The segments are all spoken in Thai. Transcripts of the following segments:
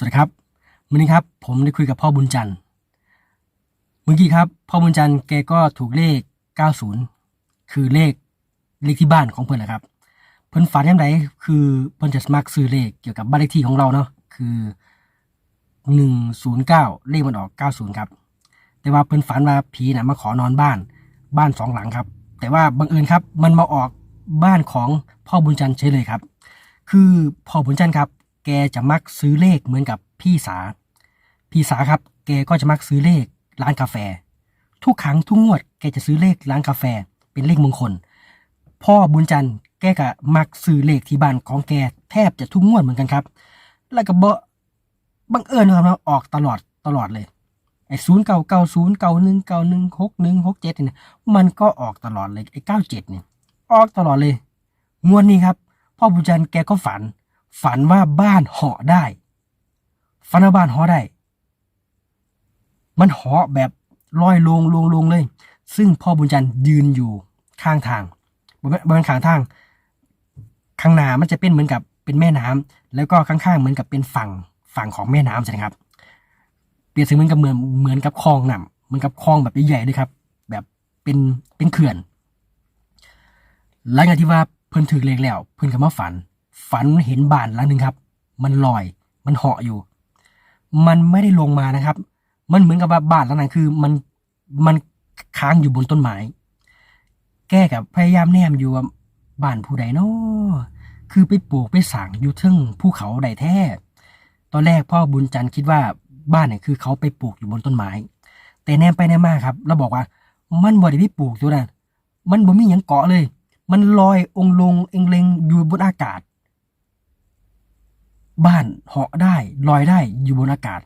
สวัสดีครับวันนี้ครับ ผมได้คุยกับพ่อบุญจันทร์เมื่อกี้ครับ พ่อบุญจันทร์แกก็ถูกเลข 90 คือเลขเลขที่บ้านของเพื่อนนะครับ เพิ่อนฝันยังไงคือเพิ่อนจะมักซื้อเลขเกี่ยวกับบ้านเลขที่ของเราเนาะคือ 109 เลขมันออก 90 ครับ แต่ว่าเพิ่อนฝันว่าผีน่ะมาขอนอนบ้านบ้านสองหลังครับ แต่ว่าบังเอิญครับ มันมาออกบ้านของพ่อบุญจันทร์เฉยเลยครับ คือพ่อบุญจันทร์ครับ แกจะมักซื้อเลขเหมือนกับพี่สา พี่สาครับ แกก็จะมักซื้อเลขร้านกาแฟ ทุกครั้งทุกงวด แกจะซื้อเลขร้านกาแฟ เป็นเลขมงคล พ่อบุญจันทร์แกก็มักซื้อเลขที่บ้านของแกแทบจะทุกงวดเหมือนกันครับ แล้วก็บ่บังเอิญนะครับนะออกตลอดตลอดเลยไอ้ศูนย์เก้าเก้าศูนย์เก้าหนึ่งเก้าหนึ่งหกหนึ่งหกเจ็ดเนี่ยมันก็ออกตลอดเลยไอ้เก้าเจ็ดเนี่ยออกตลอดเลย งวดนี้ครับ พ่อบุญจันทร์แกก็ฝัน ฝันว่าบ้านเหาะได้ ฝันว่าบ้านเหาะได้ มันเหาะแบบลอยลงลงลงเลย ซึ่งพ่อบุญจันทร์ยืนอยู่ข้างทางบนบนข้างทาง ข้างหน้ามันจะเป็นเหมือนกับเป็นแม่น้ำแล้วก็ข้างๆเหมือนกับเป็นฝั่งฝั่งของแม่น้ำใช่ไหมครับ เปรียบเสมือนกับเหมือนเหมือนกับคลองน่ะเหมือนกับคลองแบบใหญ่ๆเลยครับ แบบเป็นเป็นเขื่อนหลังจากที่ว่าเพิ่นถึกเลขแล้ว เพิ่นก็มาฝัน ฝันเห็นบ้านหลังหนึ่งครับ มันลอย มันเหาะอยู่ มันไม่ได้ลงมานะครับ มันเหมือนกับว่าบ้านหลังนั้นคือ มันมันค้างอยู่บนต้นไม้แก้กับพยายามแนมอยู่ว่าบ้านผู้ใดเนาะคือไปปลูกไปสางอยู่ทึ่งภูเขาใดแท้ ตอนแรกพ่อบุญจันทร์คิดว่าบ้านเนี่ยคือเขาไปปลูกอยู่บนต้นไม้ แต่แนมไปแนมมาครับ แล้วบอกว่า มันบ่ได้ไปปลูกอยู่นะมันบ่มีหยังเกาะเลย มันลอยองลงเองเลงอยู่บนอากาศ บ้านเหาะได้ลอยได้อยู่บนอากาศ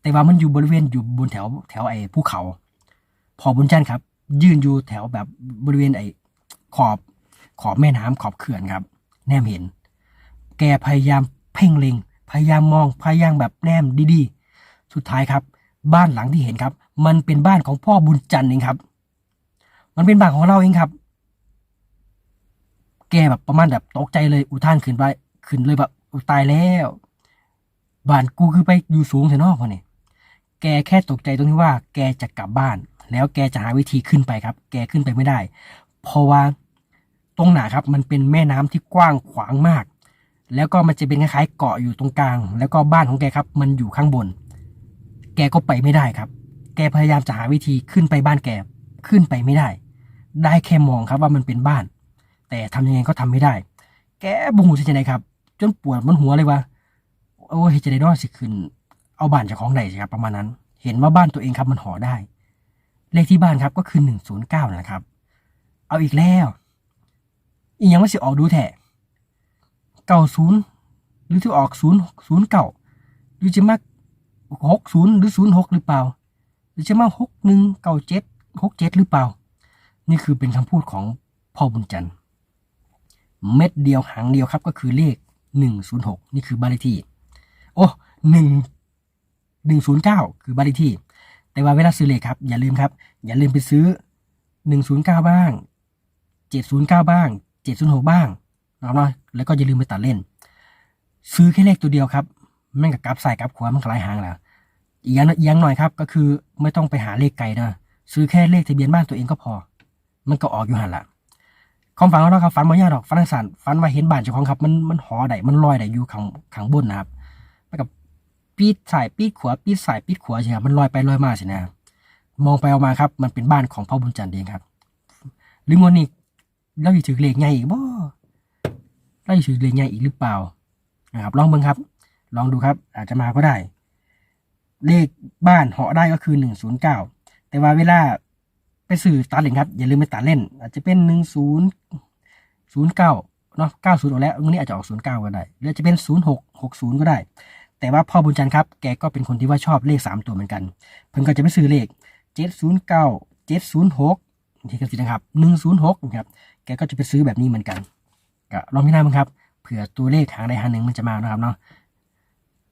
แต่ว่ามันอยู่บริเวณอยู่บนแถวแถวไอ้ภูเขา พอบุญจันทร์ครับ ยืนอยู่แถวแบบบริเวณไอ้ขอบขอบแม่น้ำขอบเขื่อนครับ แนมเห็น แกพยายามเพ่งเล็ง พยายามมองพยายามแบบแนมดีๆ สุดท้ายครับ บ้านหลังที่เห็นครับ มันเป็นบ้านของพ่อบุญจันทร์เองครับ มันเป็นบ้านของเราเองครับ แกแบบประมาณแบบตกใจเลยอุทานขึ้นไปขึ้นเลยแบบ ตายแล้วบ้านกูคือไปอยู่สูงเสียนอกวะเนี่ยแกแค่ตกใจตรงที่ว่า แกจะกลับบ้าน แล้วแกจะหาวิธีขึ้นไปครับ แกขึ้นไปไม่ได้ เพราะว่าตรงหนาครับมันเป็นแม่น้ำที่กว้างขวางมาก แล้วก็มันจะเป็นคล้ายๆเกาะอยู่ตรงกลาง แล้วก็บ้านของแกครับ มันอยู่ข้างบน แกก็ไปไม่ได้ครับ แกพยายามจะหาวิธีขึ้นไปบ้านแกขึ้นไปไม่ได้ ได้แค่มองครับว่ามันเป็นบ้าน แต่ทำยังไงก็ทำไม่ได้ แกบุหูสิจะไหนครับ จนปวดมันหัวเลยว่าโอ้ยจะได้นอนสิขึ้น เอาบ้านจากของไหนสิครับประมาณนั้น เห็นว่าบ้านตัวเองครับมันห่อได้ เลขที่บ้านครับก็คือหนึ่งศูนย์เก้านะครับ เอาอีกแล้ว อีกยังไม่สิออกดูแท้เก้าศูนย์หรือที่ออกศูนย์ศูนย์เก้าหรือจะมาหกศูนย์หรือศูนย์หกหรือเปล่า หรือจะมาหกหนึ่งเก้าเจ็ดหกเจ็ดหรือเปล่า นี่คือเป็นคำพูดของพ่อบุญจันทร์เม็ดเดียวหางเดียวครับก็คือเลข หนึ่งศูนย์หกนี่คือบ้านเลขที่ โอ้หนึ่งหนึ่งศูนย์เก้าคือบ้านเลขที่ แต่ว่าเวลาซื้อเลขครับ อย่าลืมครับ อย่าลืมไปซื้อหนึ่งศูนย์เก้าบ้างเจ็ดศูนย์เก้าบ้างเจ็ดศูนย์หกบ้างนะครับเนาะแล้วก็อย่าลืมไปตัดเล่น ซื้อแค่เลขตัวเดียวครับแม่งกับกลับใส่กลับขวามันก็หลายหางแล้วอีกอย่างอีกอย่างหน่อยครับ ก็คือไม่ต้องไปหาเลขไกลนะซื้อแค่เลขทะเบียนบ้านตัวเองก็พอ มันก็ออกอยู่หันละ ความฝันของเราครับฝันมายาดอกฝันสันฝันว่าเห็นบ้านเจ้าของครับ มันมันหอได้มันลอยได้อยู่ข้างข้างบนนะครับแล้วกับปีดสายปีดขวาปีดสายปีดขวาใช่ครับมันลอยไปลอยมาสินะมองไปออกมาครับ มันเป็นบ้านของพ่อบุญจันทร์เองครับ หรืองวดนี้เราอยู่ถือเลขใหญ่อีกบ่เราอยู่ถือเลขใหญ่อีกหรือเปล่านะครับ ลองเบิ่งครับ ลองดูครับ อาจจะมาก็ได้ เลขบ้านเหาะได้ก็คือหนึ่งศูนย์เก้าแต่ว่าเวลา ไปสื่อตัดเล่นครับ อย่าลืมไปตัดเล่น อาจจะเป็นหนึ่งศูนย์ศูนย์เก้าเนาะเก้าศูนย์ออกแล้ววันนี้อาจจะออกศูนย์เก้าก็ได้หรือจะเป็นศูนย์หกหกศูนย์ก็ได้ แต่ว่าพ่อบุญจันทร์ครับ แกก็เป็นคนที่ว่าชอบเลขสามตัวเหมือนกัน เพิ่นก็จะไปซื้อเลขเจ็ดศูนย์เก้าเจ็ดศูนย์หกที่กันสินะครับหนึ่งศูนย์หกนะครับ แกก็จะไปซื้อแบบนี้เหมือนกันก็ลองพิจารณาบ้างครับ เผื่อตัวเลขหางใดหางหนึ่งมันจะมานะครับเนาะ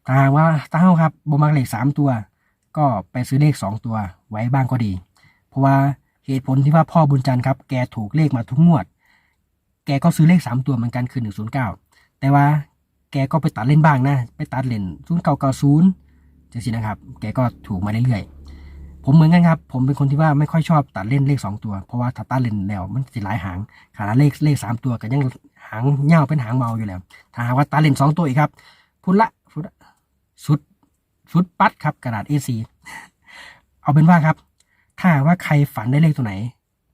ถ้าว่าถ้าเฮาครับบ่มักเลขสามตัว ก็ไปซื้อเลขสองตัวไว้บ้างก็ดี เพราะว่า เหตุผลที่ว่าพ่อบุญจันทร์ครับแกถูกเลขมาทุกงวด แกก็ซื้อเลขสามตัวเหมือนกันคือหนึ่งศูนย์เก้าแต่ว่าแกก็ไปตัดเล่นบ้างนะ ไปตัดเล่นศูนย์เก้าเก้าศูนย์จังสินะครับ แกก็ถูกมาเรื่อยๆ ผมเหมือนกันครับ ผมเป็นคนที่ว่าไม่ค่อยชอบตัดเล่นเลขสองตัว เพราะว่าถ้าตัดเล่นแล้วมันสิหลายหางขนาดเลขเลขสามตัวก็ยังหางเง่าเป็นหางเบาอยู่แล้ว ถ้าหากว่าตัดเล่นสองตัวอีกครับ พุ่นละพุ่นละสุดสุดปัดครับกระดาษ A4 เอาเป็นว่าครับ ถ้าว่าใครฝันได้เลขตัวไหน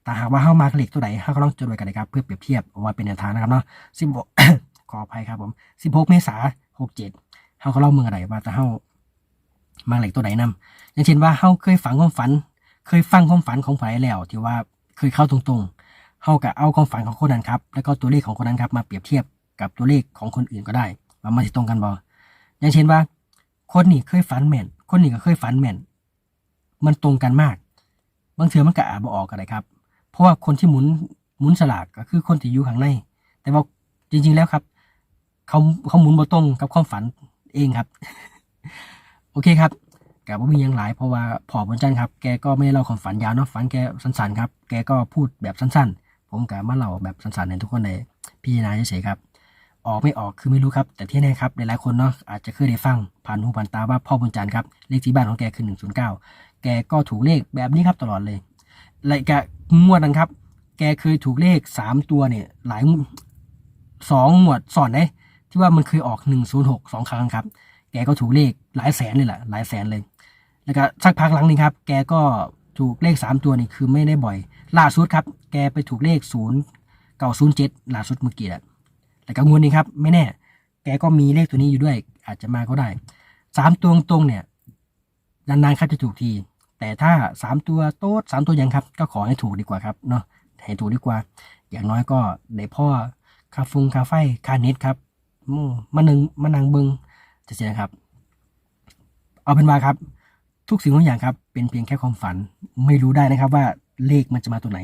แต่หากว่าเข้ามาเลขตัวไหนเขาก็ต้องจดไว้กันเลยครับ เพื่อเปรียบเทียบเอาไว้เป็นแนวทางนะครับเนาะสิบขออภัยครับผมสิบหกเมษาหกเจ็ดเขาก็เล่าเมืองอะไรว่าจะเข้ามาเลขตัวไหนนำอย่างเช่นว่าเขาเคยฝังความฝัน เคยฟังความฝันของไผแล้วที่ว่าเคยเข้าตรงๆเขาก็เอาความฝันของคนนั้นครับแล้วก็ตัวเลขของคนนั้นครับมาเปรียบเทียบกับตัวเลขของคนอื่นก็ได้ว่ามันจะตรงกันบ่อย่างเช่นว่า คนนี้เคยฝันแม่น คนนี้ก็เคยฝันแม่น มันตรงกันมาก บางเทื่อมันก็อาจบ่ออกก็ได้ครับ เพราะว่าคนที่หมุนหมุนสลากก็คือคนที่อยู่ข้างใน แต่ว่าจริง ๆแล้วครับ เขาเขาหมุนบ่ตรงกับความฝันเองครับ โอเคครับแกบ่มียังหลายเพราะว่าพอบนจันทร์ครับ แกก็ไม่ได้เล่าความฝันยาวเนาะฝันแกสั้นๆครับแกก็พูดแบบสั้นๆ ผมก็มาเล่าแบบสั้นๆให้ทุกคนได้พิจารณาเฉยๆครับออกไม่ออกคือไม่รู้ครับ แต่ที่แน่ครับหลายๆคนเนาะอาจจะเคยได้ฟังผ่านหูผ่านตาว่าพ่อบนจันทร์ครับเลขที่บ้านของแกคือ109 แกก็ถูกเลขแบบนี้ครับตลอดเลยและแกงวดนั้นครับ แกเคยถูกเลขสามตัวเนี่ย หลายสองหมวดสอนได้ที่ว่ามันเคยออกหนึ่งศูนย์หกสองครั้งครับ แกก็ถูกเลขหลายแสนเลยแหละหลายแสนเลย แล้วก็สักพักหลังนึงครับ แกก็ถูกเลขสามตัวนี่คือไม่ได้บ่อย ล่าสุดครับ แกไปถูกเลขศูนย์เก้าศูนย์เจ็ดล่าสุดเมื่อกี้แหละแต่ก็งวดนี้ครับ ไม่แน่ แกก็มีเลขตัวนี้อยู่ด้วย อาจจะมาก็ได้สามตัวตรงเนี่ยนานๆครับจะถูกที แต่ถ้าสามตัวโต๊ดสามตัวยังครับ ก็ขอให้ถูกดีกว่าครับเนาะให้ถูกดีกว่า อย่างน้อยก็ได้พ่อคาฟุงคาไฟคาเน็ตครับอืมมานึงมานังเบิงจะเสียครับ เอาเป็นว่าครับ ทุกสิ่งทุกอย่างครับ เป็นเพียงแค่ความฝันไม่รู้ได้นะครับว่าเลขมันจะมาตัวไหน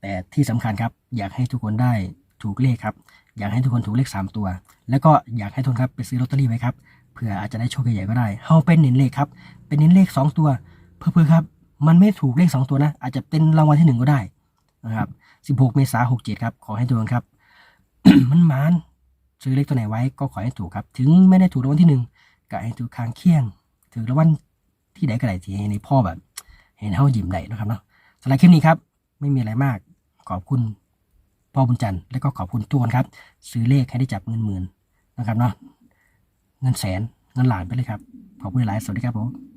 แต่ที่สำคัญครับ อยากให้ทุกคนได้ถูกเลขครับ อยากให้ทุกคนถูกเลขสามตัว แล้วก็อยากให้ทุกคนครับไปซื้อลอตเตอรี่ไว้ครับเผื่ออาจจะได้โชคใหญ่ๆก็ได้เฮาเป็นเน้นเลขครับ เป็นเน้นเลขสองตัว เพื่อครับ มันไม่ถูกเลขสองตัวนะ อาจจะเป็นรางวัลที่หนึ่งก็ได้นะครับ 16 เมษายน67 ครับ ขอให้ทุกคนครับ มันมานซื้อเลขตัวไหนไว้ก็ขอให้ถูกครับ ถึงไม่ได้ถูกรางวัลที่หนึ่งก็ให้ถูกคางเคียงถือรางวัลที่ใดก็ได้ที่ให้ในพ่อแบบ เห็นเฮายิ้มได้นะครับเนาะสำหรับคลิปนี้ครับ ไม่มีอะไรมาก ขอบคุณพ่อบุญจันทร์และก็ขอบคุณทุกคนครับ ซื้อเลขให้ได้จับเงินหมื่นนะครับเนาะเงินแสนเงินล้านไปเลยครับ ขอบคุณหลายสวัสดีครับผม